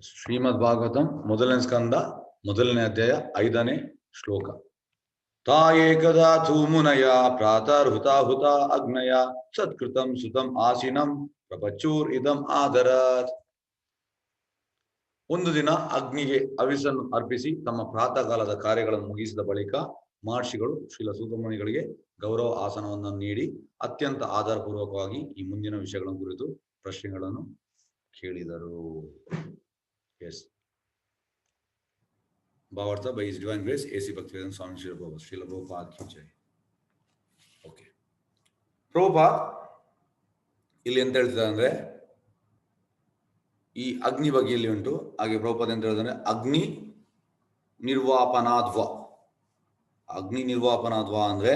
ಶ್ರೀಮದ್ ಭಾಗವತಂ ಮೊದಲನೇ ಸ್ಕಂದ, ಮೊದಲನೇ ಅಧ್ಯಾಯ, ಐದನೇ ಶ್ಲೋಕ. ತಾಯೇಕದಾ ಮುನಯ ಪ್ರಾತರ್ ಹುತಾಹುತ ಅಗ್ನಯ, ಸತ್ಕೃತಂ ಸುತಂ ಆಸೀನಂ ಪ್ರಪಚೂರ್ ಇದಂ ಆದರತ್. ಒಂದು ದಿನ ಅಗ್ನಿಗೆ ಅವಿಸನ್ನು ಅರ್ಪಿಸಿ ತಮ್ಮ ಪ್ರಾತಃ ಕಾಲದ ಕಾರ್ಯಗಳನ್ನು ಮುಗಿಸಿದ ಬಳಿಕ ಮಹರ್ಷಿಗಳು ಶ್ರೀಲ ಸುಬ್ರಹ್ಮಣಿಗಳಿಗೆ ಗೌರವ ಆಸನವನ್ನು ನೀಡಿ ಅತ್ಯಂತ ಆಧಾರಪೂರ್ವಕವಾಗಿ ಈ ಮುಂದಿನ ವಿಷಯಗಳ ಕುರಿತು ಪ್ರಶ್ನೆಗಳನ್ನು ಕೇಳಿದರು. Yes Bhavartha by His Divine Grace, A.C. Bhaktivedanta Swami Swami Prabhupada. Srila Prabhupada ki jai. Okay. Prabhupad ಇಲ್ಲಿ ಎಂತ ಹೇಳ್ತಿದ್ದಾರೆ ಅಂದ್ರೆ ಈ ಅಗ್ನಿ ಬಗ್ಗೆ ಇಲ್ಲಿ ಉಂಟು ಹಾಗೆ ಪ್ರಭುಪಾದ್ ಎಂತ ಹೇಳಿದ್ರೆ ಅಗ್ನಿ ನಿರ್ವಾಪನಾದ್ವ ಅಗ್ನಿ ನಿರ್ವಾಪನಾದ್ವ ಅಂದ್ರೆ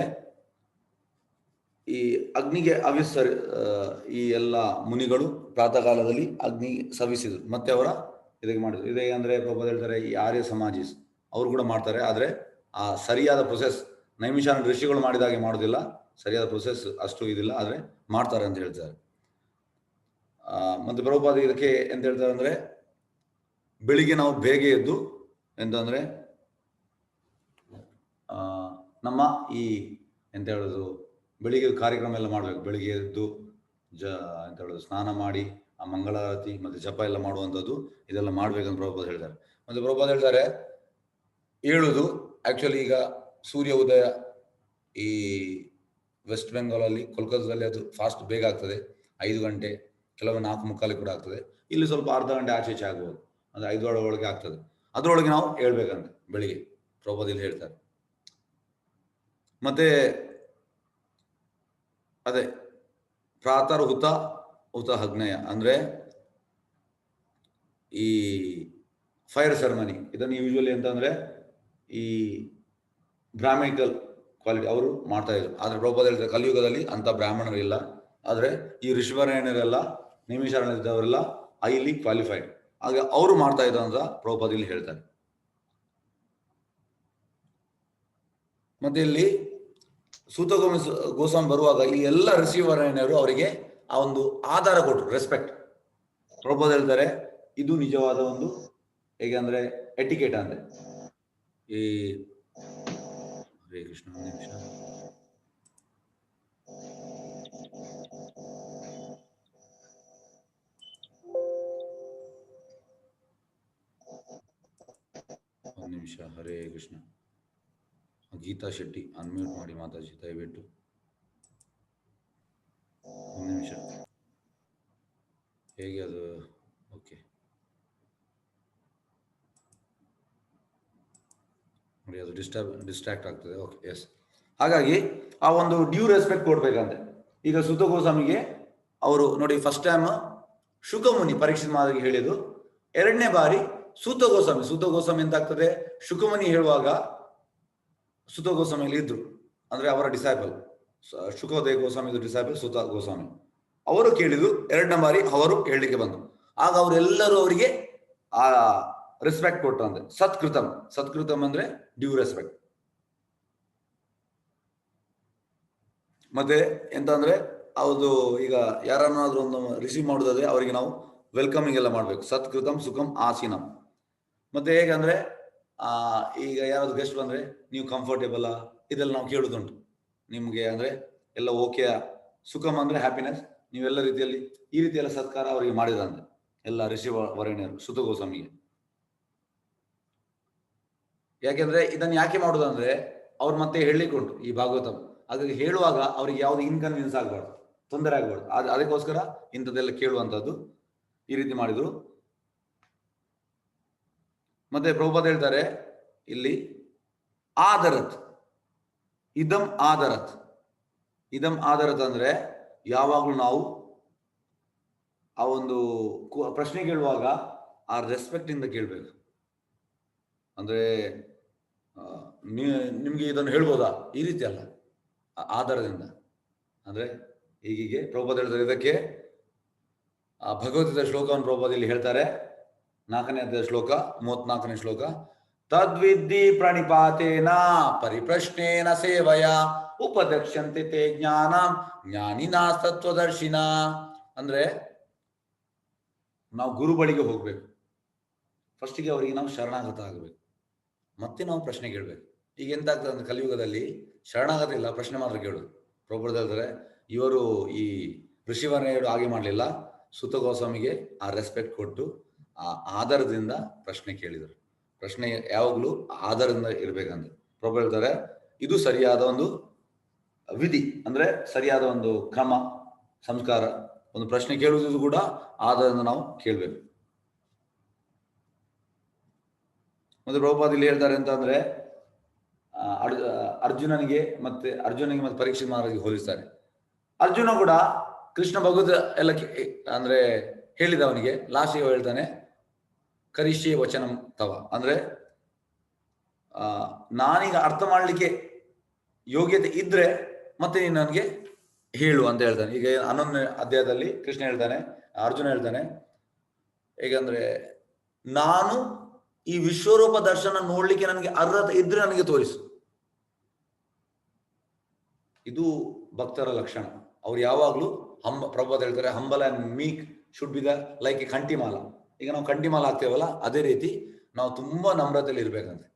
ಈ ಅಗ್ನಿಗೆ ಅವಿಸರ್ ಈ ಎಲ್ಲ ಮುನಿಗಳು ಪ್ರಾತಃ ಕಾಲದಲ್ಲಿ ಅಗ್ನಿ ಸವಿಸಿದ್ರು ಮತ್ತೆ ಅವರ ಇದಕ್ಕೆ ಮಾಡಿದ್ರು. ಇದೇ ಅಂದ್ರೆ ಪ್ರಭುಪಾದ್ ಹೇಳ್ತಾರೆ, ಈ ಆರ್ಯ ಸಮಾಜಿಸ್ ಅವರು ಕೂಡ ಮಾಡ್ತಾರೆ, ಆದರೆ ಆ ಸರಿಯಾದ ಪ್ರೊಸೆಸ್ ನೈಮಿಷಾನ ಋಷಿಗಳು ಮಾಡಿದ ಹಾಗೆ ಮಾಡೋದಿಲ್ಲ. ಸರಿಯಾದ ಪ್ರೊಸೆಸ್ ಅಷ್ಟು ಇದಿಲ್ಲ, ಆದರೆ ಮಾಡ್ತಾರೆ ಅಂತ ಹೇಳ್ತಾರೆ. ಮತ್ತೆ ಪ್ರಭುಪಾದ ಇದಕ್ಕೆ ಎಂತ ಹೇಳ್ತಾರೆ ಅಂದ್ರೆ, ಬೆಳಿಗ್ಗೆ ನಾವು ಬೇಗ ಎದ್ದು ಆ, ನಮ್ಮ ಈ ಎಂತ ಹೇಳೋದು, ಬೆಳಿಗ್ಗೆ ಕಾರ್ಯಕ್ರಮ ಎಲ್ಲ ಮಾಡ್ಬೇಕು. ಬೆಳಿಗ್ಗೆ ಎದ್ದು ಜ, ಎಂತ ಹೇಳೋದು, ಸ್ನಾನ ಮಾಡಿ ಆ ಮಂಗಳಾರತಿ ಮತ್ತೆ ಜಪ ಎಲ್ಲ ಮಾಡುವಂಥದ್ದು ಇದೆಲ್ಲ ಮಾಡ್ಬೇಕಂತ ಪ್ರಭುಪಾದ ಹೇಳ್ತಾರೆ. ಮತ್ತೆ ಪ್ರಭುಪಾದ ಹೇಳ್ತಾರೆ ಹೇಳುದು ಆಕ್ಚುಲಿ ಈಗ ಸೂರ್ಯ ಉದಯ ಈ ವೆಸ್ಟ್ ಬೆಂಗಾಲಲ್ಲಿ ಕೋಲ್ಕತ್ತಾದಲ್ಲಿ ಅದು ಫಾಸ್ಟ್ ಬೇಗ ಆಗ್ತದೆ. ಐದು ಗಂಟೆ, ಕೆಲವೊಮ್ಮೆ ನಾಲ್ಕು ಮುಕ್ಕಾಲಿ ಕೂಡ ಆಗ್ತದೆ. ಇಲ್ಲಿ ಸ್ವಲ್ಪ ಅರ್ಧ ಗಂಟೆ ಆಚೆ ಈಚೆ ಆಗ್ಬೋದು. ಅಂದ್ರೆ ಐದು ಒಳಗೆ ಆಗ್ತದೆ. ಅದರೊಳಗೆ ನಾವು ಹೇಳ್ಬೇಕಂತ ಬೆಳಿಗ್ಗೆ ಪ್ರಭುಪಾದಲ್ಲಿ ಹೇಳ್ತಾರೆ. ಮತ್ತೆ ಅದೇ ಪ್ರಾತರ್ ಹುತ ಹಗ್ನಯ ಅಂದ್ರೆ ಈ ಫೈರ್ ಸೆರೆಮನಿ ಇದನ್ನು ಯೂಶುವಲಿ ಅಂತಂದ್ರೆ ಈ ಬ್ರಾಹ್ಮಿಕಲ್ ಕ್ವಾಲಿಟಿ ಅವರು ಮಾಡ್ತಾ ಇದ್ರು. ಆದ್ರೆ ಪ್ರಭುಪಾದ ಹೇಳಿದ್ರೆ ಕಲಿಯುಗದಲ್ಲಿ ಅಂತ ಬ್ರಾಹ್ಮಣರು ಇಲ್ಲ ಆದ್ರೆ ಈ ಋಷಿವರಾಯಣರೆಲ್ಲ ನಿಮಿಷಾರಣ ಇದ್ದವರೆಲ್ಲ ಐಲಿ ಕ್ವಾಲಿಫೈಡ್ ಹಾಗೆ ಅವರು ಮಾಡ್ತಾ ಇದ್ರು ಅಂತ ಪ್ರಭುಪಾದ ಇಲ್ಲಿ ಹೇಳ್ತಾರೆ. ಮತ್ತೆ ಇಲ್ಲಿ ಸೂತ ಗೋಸ್ವಾಮಿ ಬರುವಾಗ ಈ ಎಲ್ಲ ಋಷಿವರೇಣ್ಯರು ಅವರಿಗೆ ಆ ಒಂದು ಆಧಾರ ಕೊಟ್ಟರು ರೆಸ್ಪೆಕ್ಟ್ ಪ್ರಭುಪಾದ ಹೇಳ್ತಾರೆ, ಇದು ನಿಜವಾದ ಒಂದು ಹೇಗೆ ಅಂದ್ರೆ ಎಟಿಕೇಟ್ ಅಂದ್ರೆ ಈ ಹರೇ ಕೃಷ್ಣ ನಿಮಿಷ. ಒಂದು ನಿಮಿಷ, ಹರೇ ಕೃಷ್ಣ. ಗೀತಾ ಶೆಟ್ಟಿ ಅನ್ಮ್ಯೂಟ್ ಮಾಡಿ ಮಾತಾಜಿ ದಯವಿಟ್ಟು. ಒಂದು ನಿಮಿಷ ಹೇಗೆ ಅದು? ಓಕೆ ನೋಡಿ ಅದು ಡಿಸ್ಟರ್ಬ್ ಡಿಸ್ಟ್ರಾಕ್ಟ್ ಆಗ್ತದೆ. ಓಕೆ ಎಸ್ ಹಾಗಾಗಿ ಆ ಒಂದು ಡ್ಯೂ ರೆಸ್ಪೆಕ್ಟ್ ಕೊಡ್ಬೇಕಂತೆ. ಈಗ ಸುತ ಗೋಸ್ವಾಮಿಗೆ ಅವರು ನೋಡಿ ಫಸ್ಟ್ ಟೈಮ್ ಶುಕಮುನಿ ಪರೀಕ್ಷೆ ಮಾದರಿ ಹೇಳಿದ್ದು ಎರಡನೇ ಬಾರಿ ಸೂತ ಗೋಸ್ವಾಮಿ ಸೂತ ಗೋಸ್ವಾಮಿ ಎಂತಾಗ್ತದೆ? ಆಗ್ತದೆ ಶುಕಮುನಿ ಹೇಳುವಾಗ ಸುತ ಗೋಸ್ವಾಮಿಯಲ್ಲಿ ಇದ್ರು. ಅಂದ್ರೆ ಅವರ ಡಿಸೈಬಲ್ ಶುಕೋದಯ ಗೋಸ್ವಾಮಿ ಡಿಸೈಬಲ್ ಸುತ ಗೋಸ್ವಾಮಿ. ಅವರು ಕೇಳಿದ್ರು, ಎರಡನೇ ಬಾರಿ ಅವರು ಹೇಳಲಿಕ್ಕೆ ಬಂದರು. ಆಗ ಅವರೆಲ್ಲರೂ ಅವರಿಗೆ, ಆ ರೆಸ್ಪೆಕ್ಟ್ ಕೊಟ್ಟು ಅಂದ್ರೆ ಸತ್ಕೃತಂ. ಸತ್ಕೃತಂ ಅಂದ್ರೆ ಡ್ಯೂ ರೆಸ್ಪೆಕ್ಟ್ ಮತ್ತೆ ಎಂತ ಅಂದ್ರೆ ಅದು ಈಗ ಯಾರನ್ನಾದ್ರೂ ಒಂದು ರಿಸೀವ್ ಮಾಡೋದಾದ್ರೆ ಅವರಿಗೆ ನಾವು ವೆಲ್ಕಮಿಂಗ್ ಎಲ್ಲ ಮಾಡ್ಬೇಕು. ಸತ್ಕೃತಂ, ಸುಖಂ, ಆಸೀನಂ. ಮತ್ತೆ ಹೇಗಂದ್ರೆ ಆ, ಈಗ ಯಾರಾದ್ರು ಗೆಸ್ಟ್ ಬಂದ್ರೆ, ನೀವು ಕಂಫರ್ಟೇಬಲ್ ಇದೆಲ್ಲ ನಾವು ಕೇಳುದುಂಟು. ನಿಮ್ಗೆ ಅಂದ್ರೆ ಎಲ್ಲ ಓಕೆ ಸುಖಮ್ ಅಂದ್ರೆ ಹ್ಯಾಪಿನೆಸ್ ನೀವೆಲ್ಲ ರೀತಿಯಲ್ಲಿ ಈ ರೀತಿಯೆಲ್ಲ ಸತ್ಕಾರ ಅವರಿಗೆ ಮಾಡಿದಂತೆ ಎಲ್ಲ ಋಷಿ ವರಣ್ಯರು ಸುತ ಗೋಸ್ವಾಮಿಗೆ. ಯಾಕೆಂದ್ರೆ ಇದನ್ನ ಯಾಕೆ ಮಾಡುದಂದ್ರೆ ಅವ್ರು ಮತ್ತೆ ಹೇಳಿಕೊಂಡ್ರು ಈ ಭಾಗವತ. ಹಾಗಾಗಿ ಹೇಳುವಾಗ ಅವ್ರಿಗೆ ಯಾವ್ದು ಇನ್ಕನ್ವೀನಿಯನ್ಸ್ ಆಗ್ಬಾರ್ದು, ತೊಂದರೆ ಆಗ್ಬಾರ್ದು. ಅದ್ ಅದಕ್ಕೋಸ್ಕರ ಇಂಥದ್ದೆಲ್ಲ ಕೇಳುವಂತದ್ದು ಈ ರೀತಿ ಮಾಡಿದ್ರು. ಮತ್ತೆ ಪ್ರಭುಪಾದ ಹೇಳ್ತಾರೆ, ಇಲ್ಲಿ ಆದರತ್. ಇದಂ ಆದರತ್. ಇದಂ ಆದರತ್ ಅಂದ್ರೆ ಯಾವಾಗಲೂ ನಾವು ಆ ಒಂದು ಪ್ರಶ್ನೆ ಕೇಳುವಾಗ ಆ ರೆಸ್ಪೆಕ್ಟ್ ಇಂದ ಕೇಳ್ಬೇಕು. ಅಂದ್ರೆ ನಿಮ್ಗೆ ಇದನ್ನು ಹೇಳ್ಬೋದಾ? ಈ ರೀತಿ ಅಲ್ಲ. ಆಧಾರದಿಂದ ಅಂದ್ರೆ, ಹೀಗೀಗೆ ಪ್ರಭಾತ್ ಹೇಳ್ತಾರೆ ಇದಕ್ಕೆ ಆ ಭಗವದ್ಗೀತಾ ಶ್ಲೋಕವನ್ನು ಪ್ರಭುಪಾದ ಇಲ್ಲಿ ಹೇಳ್ತಾರೆ. ನಾಲ್ಕನೇ ಶ್ಲೋಕ ಮೂವತ್ನಾಲ್ಕನೇ ಶ್ಲೋಕ. ತದ್ವಿದ್ಧಿ ಪ್ರಣಿಪಾತೇನ, ಪರಿಪ್ರಶ್ನೇನ ಸೇವಯ ಉಪದಕ್ಷಂತೆ ತೇ ಜ್ಞಾನ ಜ್ಞಾನಿನಾ ತತ್ವದರ್ಶಿನ ಅಂದ್ರೆ ನಾವು ಗುರು ಬಳಿಗೆ ಹೋಗ್ಬೇಕು. ಫಸ್ಟಿಗೆ ಅವರಿಗೆ ನಾವು ಶರಣಾಗತ ಆಗಬೇಕು. ಮತ್ತೆ ನಾವು ಪ್ರಶ್ನೆ ಕೇಳಬೇಕು. ಈಗ ಎಂತ ಆಗ್ತದೆ ಅಂದ್ರೆ ಕಲಿಯುಗದಲ್ಲಿ ಶರಣಾಗತ ಇಲ್ಲ, ಪ್ರಶ್ನೆ ಮಾತ್ರ ಕೇಳೋದು ಹೇಳ್ತಾರೆ, ಇವರು ಈ ಋಷಿವರ್ಣೆಯರು ಹಾಗೆ ಮಾಡಲಿಲ್ಲ. ಸುತ ಗೋಸ್ವಾಮಿಗೆ ಆ ರೆಸ್ಪೆಕ್ಟ್ ಕೊಟ್ಟು ಆ ಆಧಾರದಿಂದ ಪ್ರಶ್ನೆ ಕೇಳಿದರು. ಪ್ರಶ್ನೆ ಯಾವಾಗಲೂ ಆಧಾರದಿಂದ ಇರಬೇಕಂತ ಪ್ರಭು ಹೇಳ್ತಾರೆ, ಇದು ಸರಿಯಾದ ಒಂದು ವಿಧಿ, ಅಂದ್ರೆ ಸರಿಯಾದ ಒಂದು ಕ್ರಮ, ಸಂಸ್ಕಾರ. ಒಂದು ಪ್ರಶ್ನೆ ಕೇಳುವುದು ಕೂಡ ಆಧಾರದಿಂದ ನಾವು ಕೇಳಬೇಕು. ಮತ್ತೆ ಪ್ರಭುಪಾದ ಇಲ್ಲಿ ಹೇಳ್ತಾರೆ ಅಂತ ಅಂದ್ರೆ ಅರ್ಜುನನಿಗೆ ಮತ್ತೆ ಅರ್ಜುನನಿಗೆ ಮತ್ತೆ ಪರೀಕ್ಷೆ ಮಹಾರಾಜಿಗೆ ಹೋಲಿಸ್ತಾರೆ. ಅರ್ಜುನ ಕೂಡ ಕೃಷ್ಣ ಭಗವತ್ ಎಲ್ಲ ಅಂದ್ರೆ ಹೇಳಿದ ಅವನಿಗೆ ಲಾಸ್ಟಿಗೆ ಹೇಳ್ತಾನೆ ಕರಿಷ್ಯೆ ವಚನ ತವ. ಅಂದ್ರೆ, ಆ, ನಾನೀಗ ಅರ್ಥ ಮಾಡ್ಲಿಕ್ಕೆ ಯೋಗ್ಯತೆ ಇದ್ರೆ ಮತ್ತೆ ನೀನು ನನಗೆ ಹೇಳು ಅಂತ ಹೇಳ್ತಾನೆ. ಈಗ ಹನ್ನೊಂದನೇ ಅಧ್ಯಾಯದಲ್ಲಿ ಕೃಷ್ಣ ಹೇಳ್ತಾನೆ, ಅರ್ಜುನ ಹೇಳ್ತಾನೆ. ಹೇಗಂದ್ರೆ, ನಾನು ಈ ವಿಶ್ವರೂಪ ದರ್ಶನ ನೋಡ್ಲಿಕ್ಕೆ ನನಗೆ ಅರ್ಹತೆ ಇದ್ರೆ ನನಗೆ ತೋರಿಸು. ಇದು ಭಕ್ತರ ಲಕ್ಷಣ. ಅವ್ರು ಯಾವಾಗ್ಲೂ ಹಂಬ ಪ್ರಭಾತ್ ಹೇಳ್ತಾರೆ, humble and meek should be the like a ಕಂಟಿಮಾಲ ಈಗ ನಾವು ಕಂಡಿಮಾಲ ಆಗ್ತೇವಲ್ಲ ಅದೇ ರೀತಿ ನಾವು ತುಂಬಾ ನಮ್ರತೆಯಲ್ಲಿ ಇರ್ಬೇಕಂತೆ.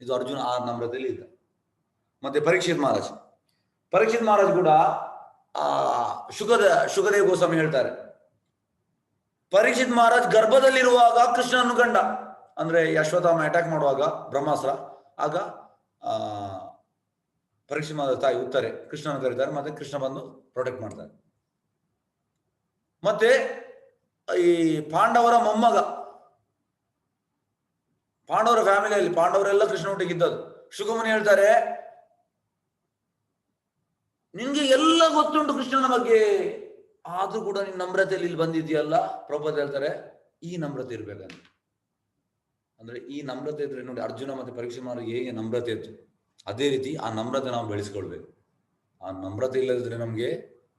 ಇದು ಅರ್ಜುನ ಆ ನಮ್ರತೆಯಲ್ಲಿ ಇದ್ದ. ಮತ್ತೆ ಪರೀಕ್ಷಿತ್ ಮಹಾರಾಜ್. ಪರೀಕ್ಷಿತ್ ಮಹಾರಾಜ್ ಕೂಡ, ಆ, ಶುಗದ, ಶುಗದೇವ್ ಗೋಸ್ವಾಮಿ ಹೇಳ್ತಾರೆ. ಪರೀಕ್ಷಿತ್ ಮಹಾರಾಜ್ ಗರ್ಭದಲ್ಲಿರುವಾಗ ಕೃಷ್ಣನನ್ನು ಕಂಡ ಅಂದ್ರೆ ಯಶ್ವತಾಮ ಅಟ್ಯಾಕ್ ಮಾಡುವಾಗ ಬ್ರಹ್ಮಾಸ್ತ್ರ. ಆಗ, ಆ, ಪರೀಕ್ಷಿತ್ ಮಹಾರಾಜ್ ತಾಯಿ ಉತ್ತಾರೆ. ಕೃಷ್ಣನ ಕರೀತಾರೆ, ಮತ್ತೆ ಕೃಷ್ಣ ಬಂದು ಪ್ರೊಟೆಕ್ಟ್ ಮಾಡ್ತಾರೆ. ಮತ್ತೆ ಈ ಪಾಂಡವರ ಮೊಮ್ಮಗ. ಪಾಂಡವರ ಫ್ಯಾಮಿಲಿಯಲ್ಲಿ ಪಾಂಡವರೆಲ್ಲ ಕೃಷ್ಣ ಇದ್ದದ್ದು. ಶುಗಮುನಿ ಹೇಳ್ತಾರೆ ನಿನ್ಗೆ ಎಲ್ಲ ಗೊತ್ತುಂಟು ಕೃಷ್ಣನ ಬಗ್ಗೆ. ಆದ್ರೂ ಕೂಡ ನಿನ್ ನಮ್ರತೆಯಲ್ಲಿ ಇಲ್ಲಿ ಬಂದಿದ್ಯಲ್ಲ ಪ್ರಭಾತ್ ಹೇಳ್ತಾರೆ, ಈ ನಮ್ರತೆ ಇರ್ಬೇಕಂತ. ಅಂದ್ರೆ ಈ ನಮ್ರತೆ ಇದ್ರೆ ನೋಡಿ ಅರ್ಜುನ ಮತ್ತೆ ಪರೀಕ್ಷೆ ಮಾಡಿ, ಹೇಗೆ ನಮ್ರತೆ ಇತ್ತು. ಅದೇ ರೀತಿ ಆ ನಮ್ರತೆ ನಾವು ಬೆಳೆಸ್ಕೊಳ್ಬೇಕು. ಆ ನಮ್ರತೆ ಇಲ್ಲದಿದ್ರೆ ನಮ್ಗೆ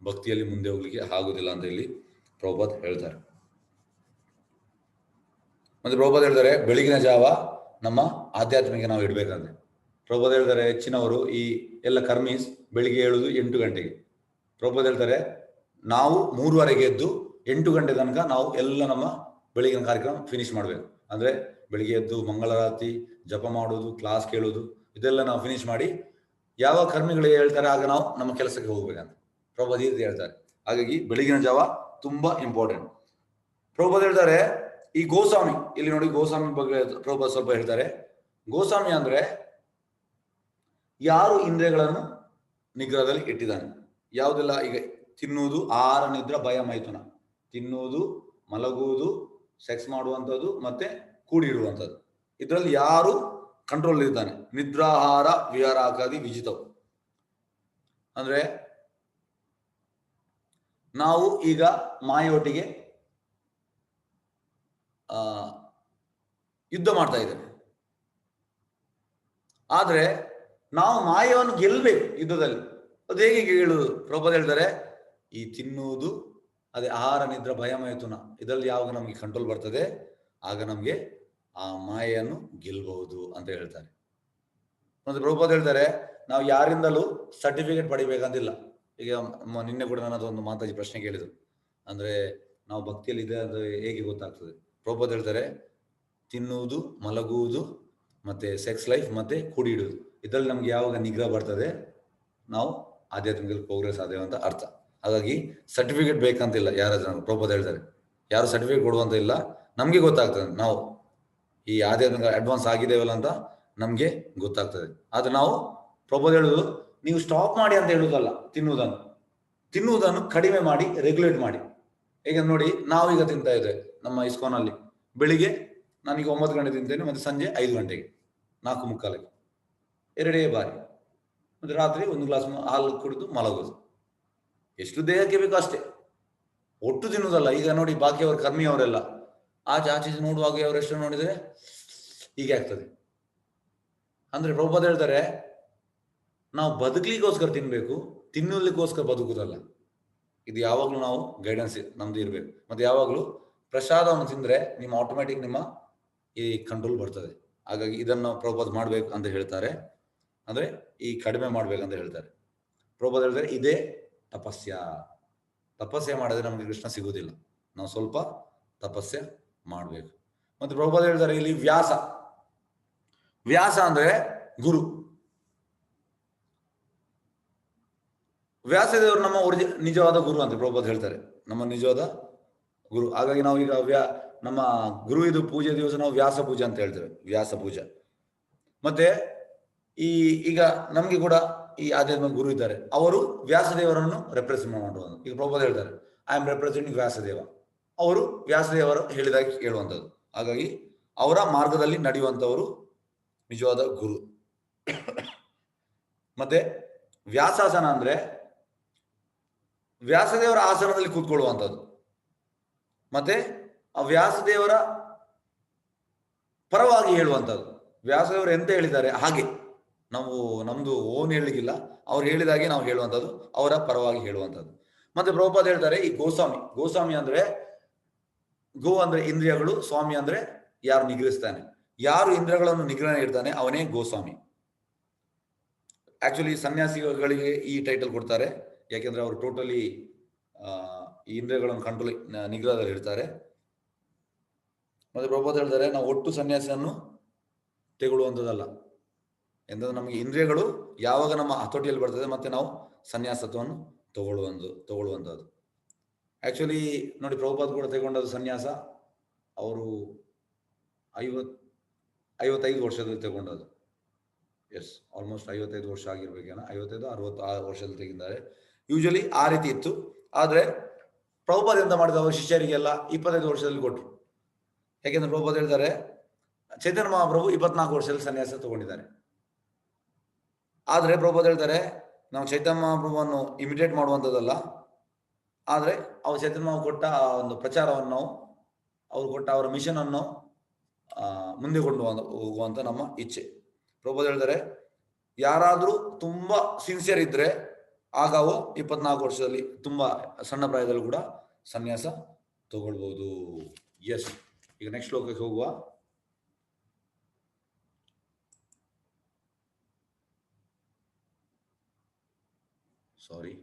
ಭಕ್ತಿಯಲ್ಲಿ ಮುಂದೆ ಹೋಗ್ಲಿಕ್ಕೆ ಆಗುದಿಲ್ಲ ಅಂತ ಇಲ್ಲಿ ಪ್ರಭಾತ್ ಹೇಳ್ತಾರೆ. ಮತ್ತೆ ಪ್ರಭುಪಾದ ಹೇಳ್ತಾರೆ, ಬೆಳಗಿನ ಜಾವ ನಮ್ಮ ಆಧ್ಯಾತ್ಮಿಕ ನಾವು ಇಡ್ಬೇಕಂತೆ. ಪ್ರಭುಪಾದ ಹೇಳ್ತಾರೆ, ಹೆಚ್ಚಿನವರು ಈ ಎಲ್ಲ ಕರ್ಮೀಸ್ ಬೆಳಿಗ್ಗೆ ಏಳುದು ಎಂಟು ಗಂಟೆಗೆ. ಪ್ರಭುಪಾದ ಹೇಳ್ತಾರೆ, ನಾವು ಮೂರುವರೆಗೆ ಎದ್ದು ಎಂಟು ಗಂಟೆ ತನಕ ನಾವು ಎಲ್ಲ ನಮ್ಮ ಬೆಳಗಿನ ಕಾರ್ಯಕ್ರಮ ಫಿನಿಶ್ ಮಾಡಬೇಕು. ಅಂದ್ರೆ ಬೆಳಿಗ್ಗೆ ಎದ್ದು ಮಂಗಳಾರತಿ, ಜಪ ಮಾಡೋದು ಕ್ಲಾಸ್ ಕೇಳೋದು, ಇದೆಲ್ಲ ನಾವು ಫಿನಿಶ್ ಮಾಡಿ ಯಾವ ಕರ್ಮಿಗಳು ಹೇಳ್ತಾರೆ, ಆಗ ನಾವು ನಮ್ಮ ಕೆಲಸಕ್ಕೆ ಹೋಗ್ಬೇಕಂತ. ಪ್ರಭುಪಾದ ಹೇಳ್ತಾರೆ. ಹಾಗಾಗಿ ಬೆಳಗಿನ ಜಾವ ತುಂಬಾ ಇಂಪಾರ್ಟೆಂಟ್ ಪ್ರಭುಪಾದ ಹೇಳ್ತಾರೆ ಈ ಗೋಸ್ವಾಮಿ, ಇಲ್ಲಿ ನೋಡಿ ಗೋಸ್ವಾಮಿ ಬಗ್ಗೆ ಪ್ರಭುಪಾದ ಸ್ವಲ್ಪ ಹೇಳ್ತಾರೆ. ಗೋಸ್ವಾಮಿ ಅಂದ್ರೆ ಯಾರು ಇಂದ್ರಿಯಗಳನ್ನು ನಿಗ್ರಹದಲ್ಲಿ ಇಟ್ಟಿದ್ದಾನೆ? ಯಾವುದೆಲ್ಲ? ಈಗ ತಿನ್ನುವುದು, ಆಹಾರ, ನಿದ್ರ, ಭಯ, ಮೈಥುನ. ತಿನ್ನುವುದು, ಮಲಗುವುದು ಸೆಕ್ಸ್ ಮಾಡುವಂಥದ್ದು ಮತ್ತೆ ಕೂಡಿಡುವಂಥದ್ದು ಇದರಲ್ಲಿ ಯಾರು ಕಂಟ್ರೋಲ್ ಇದ್ದಾನೆ? ನಿದ್ರಾಹಾರ ವಿಹಾರಾಕಾದಿ ವಿಜಿತವು. ಅಂದ್ರೆ ನಾವು ಈಗ ಮಾಯೊಟ್ಟಿಗೆ ಯುದ್ಧ ಮಾಡ್ತಾ ಇದ್ದೇವೆ ಆದ್ರೆ ನಾವು ಮಾಯವನ್ನು ಗೆಲ್ಬೇಕು ಯುದ್ಧದಲ್ಲಿ. ಅದು ಹೇಗೆ ಹೇಳುದು ಪ್ರಭಾದ ಹೇಳ್ತಾರೆ, ಈ ತಿನ್ನುವುದು, ಅದೇ ಆಹಾರ, ನಿದ್ರ ಭಯಮಯತುನ ಇದರಲ್ಲಿ ಯಾವಾಗ ನಮಗೆ ಕಂಟ್ರೋಲ್ ಬರ್ತದೆ, ಆಗ ನಮಗೆ ಆ ಮಾಯೆಯನ್ನು ಗೆಲ್ಬಹುದು ಅಂತ ಹೇಳ್ತಾರೆ. ಮತ್ತೆ ಪ್ರಭುಪಾದ್ ಹೇಳ್ತಾರೆ, ನಾವು ಯಾರಿಂದಲೂ ಸರ್ಟಿಫಿಕೇಟ್ ಪಡಿಬೇಕಂತಿಲ್ಲ. ಈಗ ನಿನ್ನೆ ಕೂಡ ನನ್ನದು ಒಂದು ಮಾತಾಜಿ ಪ್ರಶ್ನೆ ಕೇಳಿದ್ರು ಅಂದ್ರೆ ನಾವು ಭಕ್ತಿಯಲ್ಲಿ ಇದೆ ಅದು ಹೇಗೆ ಗೊತ್ತಾಗ್ತದೆ? ಪ್ರಭುಪಾದ್ ಹೇಳ್ತಾರೆ ತಿನ್ನುವುದು, ಮಲಗುವುದು, ಮತ್ತೆ ಸೆಕ್ಸ್ ಲೈಫ್ ಮತ್ತೆ ಕುಡಿಯಿಡುವುದು ಇದರಲ್ಲಿ ನಮ್ಗೆ ಯಾವಾಗ ನಿಗ್ರಹ ಬರ್ತದೆ? ನಾವು ಆಧ್ಯಾತ್ಮಿಕ ಪ್ರೋಗ್ರೆಸ್ ಆದೇವೆ ಅಂತ ಅರ್ಥ. ಹಾಗಾಗಿ ಸರ್ಟಿಫಿಕೇಟ್ ಬೇಕಂತಿಲ್ಲ ಯಾರಾದ್ರೂ ಪ್ರಭುಪಾದ್ ಹೇಳ್ತಾರೆ. ಯಾರು ಸರ್ಟಿಫಿಕೇಟ್ ಕೊಡುವಂತ ಇಲ್ಲ. ನಮ್ಗೆ ಗೊತ್ತಾಗ್ತದೆ. ನಾವು ಈ ಆಧ್ಯಾತ್ಮಿಕ ಅಡ್ವಾನ್ಸ್ ಆಗಿದ್ದೇವಲ್ಲ ಅಂತ ನಮ್ಗೆ ಗೊತ್ತಾಗ್ತದೆ. ಆದ್ರೆ ನಾವು ಪ್ರಭುಪಾದ್ ಹೇಳುದು ನೀವು ಸ್ಟಾಪ್ ಮಾಡಿ ಅಂತ ಹೇಳುದಲ್ಲ ತಿನ್ನುವುದನ್ನು. ತಿನ್ನುವುದನ್ನು ಕಡಿಮೆ ಮಾಡಿ ರೆಗ್ಯುಲೇಟ್ ಮಾಡಿ. ಈಗ ನೋಡಿ, ನಾವೀಗ ತಿಂತಾ ಇದ್ದೇವೆ ನಮ್ಮ ಇಸ್ಕಾನಲ್ಲಿ ಬೆಳಿಗ್ಗೆ ನಾನೀಗ ಒಂಬತ್ತು ಗಂಟೆ ತಿಂತೇನೆ ಮತ್ತೆ ಸಂಜೆ ಐದು ಗಂಟೆಗೆ, ನಾಲ್ಕು ಮುಕ್ಕಾಲಿಗೆ. ಎರಡೇ ಬಾರಿ. ಮತ್ತೆ ರಾತ್ರಿ ಒಂದು ಗ್ಲಾಸ್ ಹಾಲು ಕುಡಿದು ಮಲಗೋದು. ಎಷ್ಟು ದೇಹಕ್ಕೆ ಬೇಕೋ ಅಷ್ಟೇ. ಒಟ್ಟು ತಿನ್ನುವುದಲ್ಲ ಈಗ ನೋಡಿ ಬಾಕಿಯವರು ಕರ್ಮಿಯವರೆಲ್ಲ. ಆಚೆ ಆಚೆ ನೋಡುವಾಗ ನೋಡುವಾಗ ಎಷ್ಟು ನೋಡಿದರೆ ಹೀಗೆ ಆಗ್ತದೆ. ಅಂದ್ರೆ ಪ್ರಭುಪಾದ ಹೇಳ್ತಾರೆ, ನಾವು ಬದುಕಲಿಗೋಸ್ಕರ ತಿನ್ಬೇಕು ತಿನ್ನಲಿಕ್ಕೋಸ್ಕರ ಬದುಕುದಲ್ಲ. ಇದು ಯಾವಾಗಲೂ ನಾವು ಗೈಡೆನ್ಸ್ ನಮ್ದು ಇರಬೇಕು. ಮತ್ತೆ ಯಾವಾಗ್ಲೂ ಪ್ರಸಾದವನ್ನು ತಿಂದ್ರೆ ನಿಮ್ಮ ಆಟೋಮೆಟಿಕ್ ನಿಮ್ಮ ಈ ಕಂಟ್ರೋಲ್ ಬರ್ತದೆ. ಹಾಗಾಗಿ ಇದನ್ನು ಪ್ರಭುಪಾದ್ ಮಾಡ್ಬೇಕು ಅಂತ ಹೇಳ್ತಾರೆ. ಅಂದ್ರೆ ಈ ಕಡಿಮೆ ಮಾಡ್ಬೇಕಂತ ಹೇಳ್ತಾರೆ. ಪ್ರಭುಪಾದ್ ಹೇಳ್ತಾರೆ, ಇದೇ ತಪಸ್ಯ. ತಪಸ್ಯ ಮಾಡಿದ್ರೆ ನಮಗೆ ಕೃಷ್ಣ ಸಿಗುವುದಿಲ್ಲ ನಾವು ಸ್ವಲ್ಪ ತಪಸ್ಯ ಮಾಡಬೇಕು. ಮತ್ತೆ ಪ್ರಭುಪಾದ ಹೇಳ್ತಾರೆ, ಇಲ್ಲಿ ವ್ಯಾಸ. ವ್ಯಾಸ ಅಂದ್ರೆ ಗುರು. ವ್ಯಾಸದೇವರು ನಮ್ಮ ನಿಜವಾದ ಗುರು ಅಂತ ಪ್ರಭುಪಾದ ಹೇಳ್ತಾರೆ. ನಮ್ಮ ನಿಜವಾದ ಗುರು, ಹಾಗಾಗಿ ನಾವು ಈಗ ವ್ಯಾ, ನಮ್ಮ ಗುರು ಇದು ಪೂಜೆ ದಿವಸ ನಾವು ವ್ಯಾಸ ಪೂಜೆ ಅಂತ ಹೇಳ್ತೇವೆ, ವ್ಯಾಸ ಪೂಜೆ. ಮತ್ತೆ ಈ, ಈಗ ನಮ್ಗೆ ಕೂಡ ಈ ಆಧ್ಯಾತ್ಮಿಕ ಗುರು ಇದ್ದಾರೆ. ಅವರು ವ್ಯಾಸದೇವರನ್ನು ರೆಪ್ರೆಸೆಂಟ್ ಮಾಡುವಂಥದ್ದು. ಈಗ ಪ್ರಭಾದ ಹೇಳ್ತಾರೆ ಐ ಆಮ್ ರೆಪ್ರೆಸೆಂಟಿಂಗ್ ವ್ಯಾಸದೇವ. ಅವರು ವ್ಯಾಸದೇವರು ಹೇಳಿದಾಗಿ ಹೇಳುವಂಥದ್ದು. ಹಾಗಾಗಿ ಅವರ ಮಾರ್ಗದಲ್ಲಿ ನಡೆಯುವಂಥವರು ನಿಜವಾದ ಗುರು. ಮತ್ತೆ ವ್ಯಾಸಾಸನ ಅಂದ್ರೆ ವ್ಯಾಸದೇವರ ಆಸನದಲ್ಲಿ ಕೂತ್ಕೊಳ್ಳುವಂಥದ್ದು. ಮತ್ತೆ ಆ ವ್ಯಾಸದೇವರ ಪರವಾಗಿ ಹೇಳುವಂಥದ್ದು. ವ್ಯಾಸದೇವರು ಎಂತ ಹೇಳಿದ್ದಾರೆ? ಹಾಗೆ. ನಾವು, ನಮ್ದು ಓನ್ ಹೇಳಲಿಕ್ಕಿಲ್ಲ. ಅವ್ರು ಹೇಳಿದಾಗೆ ನಾವು ಹೇಳುವಂಥದ್ದು, ಅವರ ಪರವಾಗಿ ಹೇಳುವಂಥದ್ದು. ಮತ್ತೆ ಪ್ರಭುಪಾದ ಹೇಳ್ತಾರೆ, ಈ ಗೋಸ್ವಾಮಿ ಗೋಸ್ವಾಮಿ ಅಂದ್ರೆ ಗೋ ಅಂದ್ರೆ ಇಂದ್ರಿಯಗಳು, ಸ್ವಾಮಿ ಅಂದ್ರೆ ಯಾರು ನಿಗ್ರಹಿಸ್ತಾನೆ? ಯಾರು ಇಂದ್ರಿಯಗಳನ್ನು ನಿಗ್ರಹ ಇಡ್ತಾನೆ? ಅವನೇ ಗೋಸ್ವಾಮಿ. ಆಕ್ಚುಲಿ ಸನ್ಯಾಸಿಗಳಿಗೆ ಈ ಟೈಟಲ್ ಕೊಡ್ತಾರೆ. ಯಾಕೆಂದ್ರೆ ಅವರು ಟೋಟಲಿ ಈ ಇಂದ್ರಿಯಗಳನ್ನು ಕಂಟ್ರೋಲ್ ನಿಗ್ರಹದಲ್ಲಿ ಇಡ್ತಾರೆ. ಮತ್ತೆ ಪ್ರಭುಪಾದ ಹೇಳ್ತಾರೆ, ನಾವು ಒಟ್ಟು ಸನ್ಯಾಸಿಯನ್ನು ತೆಗೊಳ್ಳುವಂಥದ್ದಲ್ಲ. ಎಂದ್ರೆ ನಮಗೆ ಇಂದ್ರಿಯಗಳು ಯಾವಾಗ ನಮ್ಮ ಹತೋಟಿಯಲ್ಲಿ ಬರ್ತದೆ, ಮತ್ತೆ ನಾವು ಸನ್ಯಾಸತ್ವವನ್ನು ತಗೊಳ್ಳುವಂಥದ್ದು ತಗೊಳ್ಳುವಂಥದ್ದು. ಆಕ್ಚುಲಿ ನೋಡಿ ಪ್ರಭುಪಾದ್ ಕೂಡ ತಗೊಂಡದ್ದು ಸನ್ಯಾಸ, ಅವರು ಐವತ್, ಐವತ್ತೈದು ವರ್ಷದಲ್ಲಿ ತಗೊಂಡದ್ದು. ಎಸ್ ಆಲ್ಮೋಸ್ಟ್ ಐವತ್ತೈದು ವರ್ಷ ಆಗಿರ್ಬೇಕೇನ ಐವತ್ತೈದು, ಅರವತ್ತು, ಆ ವರ್ಷದಲ್ಲಿ ತೆಗಿದ್ದಾರೆ. ಯೂಶಲಿ ಆ ರೀತಿ ಇತ್ತು. ಆದ್ರೆ ಪ್ರಭುಪಾದ ಎಂತ ಮಾಡಿದ ಅವರು ಶಿಷ್ಯರಿಗೆಲ್ಲ ಇಪ್ಪತ್ತೈದು ವರ್ಷದಲ್ಲಿ ಕೊಟ್ಟರು ಯಾಕೆಂದ್ರೆ ಪ್ರಭುಪಾದ ಹೇಳ್ತಾರೆ, ಚೈತನ್ಯ ಮಹಾಪ್ರಭು ಇಪ್ಪತ್ನಾಲ್ಕು ವರ್ಷದಲ್ಲಿ ಸನ್ಯಾಸ ತಗೊಂಡಿದ್ದಾರೆ. ಆದರೆ ಪ್ರಭುಪಾದ ಹೇಳ್ತಾರೆ, ನಾವು ಚೈತನ್ಯ ಮಹಾಪ್ರಭುವನ್ನು ಇಮಿಟೇಟ್ ಮಾಡುವಂಥದ್ದಲ್ಲ. ಆದರೆ ಅವ್ರು ಚೈತನ್ಯ ಕೊಟ್ಟ ಆ ಒಂದು ಪ್ರಚಾರವನ್ನು ಅವ್ರು ಕೊಟ್ಟ ಅವರ ಮಿಷನ್ ಅನ್ನು ಮುಂದೆ ಕೊಂಡು ಹೋಗ- ಹೋಗುವಂತ ನಮ್ಮ ಇಚ್ಛೆ. ಪ್ರಭುಪಾದ ಹೇಳ್ತಾರೆ, ಯಾರಾದರೂ ತುಂಬಾ ಸಿನ್ಸಿಯರ್ ಇದ್ರೆ ಆಗ ಅವು ಇಪ್ಪತ್ನಾಲ್ಕು ವರ್ಷದಲ್ಲಿ ತುಂಬಾ ಸಣ್ಣ ಪ್ರಾಯದಲ್ಲಿ ಕೂಡ ಸನ್ಯಾಸ ತಗೊಳ್ಬಹುದು ಎಸ್ ಈಗ ನೆಕ್ಸ್ಟ್ ಶ್ಲೋಕಕ್ಕೆ ಹೋಗುವ. ಸಾರಿ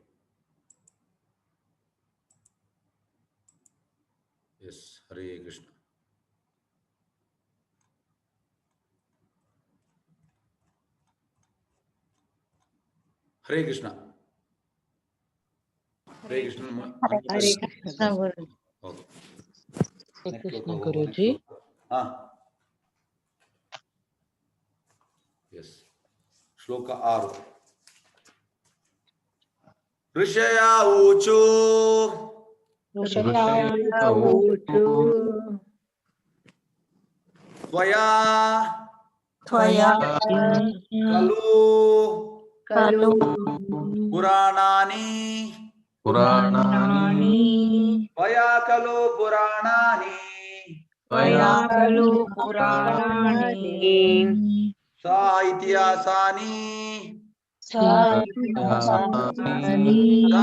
ಎಸ್ ಹರೇ ಕೃಷ್ಣ ಹರೇ ಕೃಷ್ಣ ಹರೇ ಕೃಷ್ಣ ಮ- ಹರೇ ಕೃಷ್ಣ ಗುರು ಓಕೆ ಹರೇ ಕೃಷ್ಣ ಗುರುಜಿ ಹಾ ಎಸ್ ಶ್ಲೋಕ ಆರು ಋಷಯ ಊಚು ಋಷಯಾವೂಚು ತ್ವಯಾ ತ್ವಯಾ ಖಲು ಖಲು ಪುರಾಣಾನಿ ಪುರಾಣಾನಿ ತ್ವಯಾ ಖಲು ಪುರಾಣಾನಿ ತ್ವಯಾ ಖಲು ಪುರಾಣಾನಿ ಸಾ ಇತಿಹಾಸಾನಿ ಸಾನಿ ಸಾ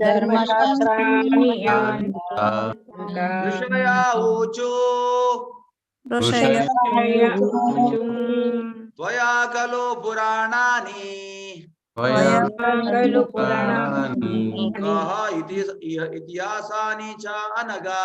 धर्मशास्त्राणि यानि ऋषया ऊचु ऋषया ऊचु त्वया खलु पुराणानि इतिहासानि च अनगा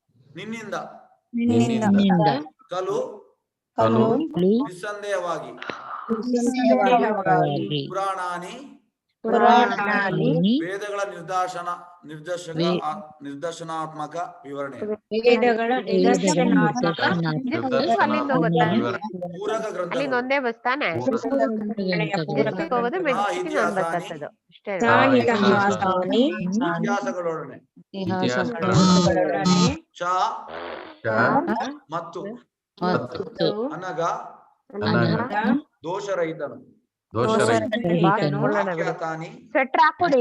ನಿನ್ನಿಂದ. ನಿನ್ನಿಂದ. ಕಲು. ನಿಸ್ಸಂದೇಹವಾಗಿ. ಪುರಾಣಾನಿ. ವೇದಗಳ ನಿರ್ದಾಶನ ನಿರ್ದೇಶನ ನಿರ್ದರ್ಶನಾತ್ಮಕ ವಿವರಣೆ? ಪೂರಕ ಗ್ರಂಥ ಒಂದೇ ಬಸ್ತಾನೆ. ಇತಿಹಾಸಗಳೊಡನೆ. ಚ ಮತ್ತು. ಮತ್ತು. ಅನಗ ದೋಷರಹಿತನು. ಸ್ವೆಟರ್ ಹಾಕೊಡಿ